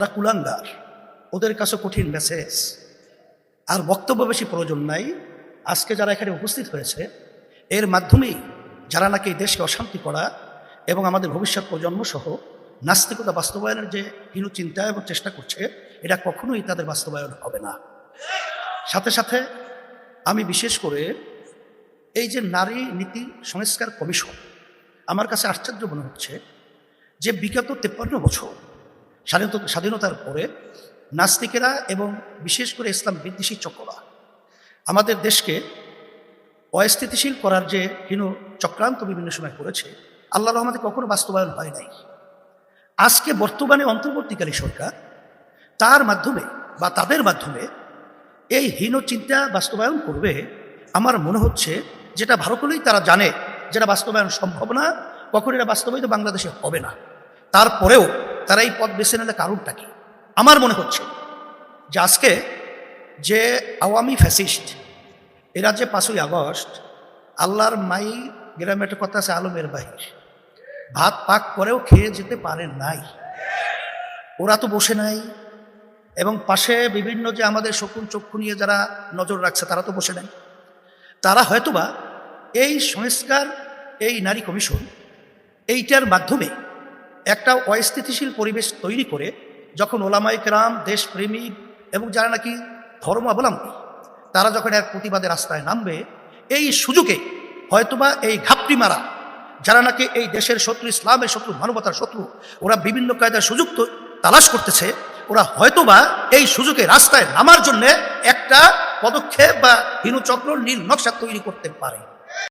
তারা কুলাঙ্গার। ওদের কাছে কঠিন মেসেজ আর বক্তব্য বেশি প্রয়োজন নাই। আজকে যারা এখানে উপস্থিত হয়েছে, এর মাধ্যমেই যারা নাকি দেশকে অশান্তি করা এবং আমাদের ভবিষ্যৎ প্রজন্ম সহ নাস্তিকতা বাস্তবায়নের যে হীন চিন্তা এবং চেষ্টা করছে, এটা কখনোই তাদের বাস্তবায়ন হবে না। সাথে সাথে আমি বিশেষ করে এই যে নারী নীতি সংস্কার কমিশন, আমার কাছে আশ্চর্য মনে হচ্ছে যে বিগত তেপ্পান্ন বছর স্বাধীনতা, স্বাধীনতার পরে নাস্তিকেরা এবং বিশেষ করে ইসলাম বিদ্বেষী চক্ররা আমাদের দেশকে অস্থিতিশীল করার যে হীন চক্রান্ত বিভিন্ন সময় করেছে, আল্লাহ রহমতে কখনো বাস্তবায়ন হয় নাই। আজকে বর্তমানে অন্তর্বর্তীকালী সরকার তার মাধ্যমে বা তাদের মাধ্যমে এই হীন চিন্তা বাস্তবায়ন করবে, আমার মনে হচ্ছে যেটা করেই তারা জানে, যেটা বাস্তবায়ন সম্ভব না, কখন এটা বাস্তবায়িত বাংলাদেশে হবে না। তারপরেও তারা এই পথ বেছে নিলে কারণটা কি? আমার মনে হচ্ছে যে আজকে যে আওয়ামী ফ্যাসিস্ট, এরা যে পাঁচই আগস্ট, আল্লাহর মাই গ্রামে একটা কথা আছে, আলমের বাহির। ভাত পাক করেও খেয়ে যেতে পারে নাই। ওরা তো বসে নাই। এবং পাশে বিভিন্ন যে আমাদের শকুন চক্ষু নিয়ে যারা নজর রাখছে, তারা তো বসে নাই। তারা হয়তোবা এই সংস্কার, এই নারী কমিশন, এইটার মাধ্যমে একটা অস্থিতিশীল পরিবেশ তৈরি করে যখন ওলামাই কেরাম, দেশপ্রেমিক এবং যারা নাকি ধর্মাবলম্বী, তারা যখন এক প্রতিবাদের রাস্তায় নামবে, এই সুযোগে হয়তোবা এই ঘাপটি মারা যারা নাকি এই দেশের শত্রু, ইসলামের শত্রু, মানবতার শত্রু, ওরা বিভিন্ন কায়দার সুযোগ তালাশ করতেছে, ওরা হয়তোবা এই সুযোগে রাস্তায় নামার জন্য একটা পদক্ষেপ বা হীনচক্র, নীল নকশা তৈরি করতে পারে।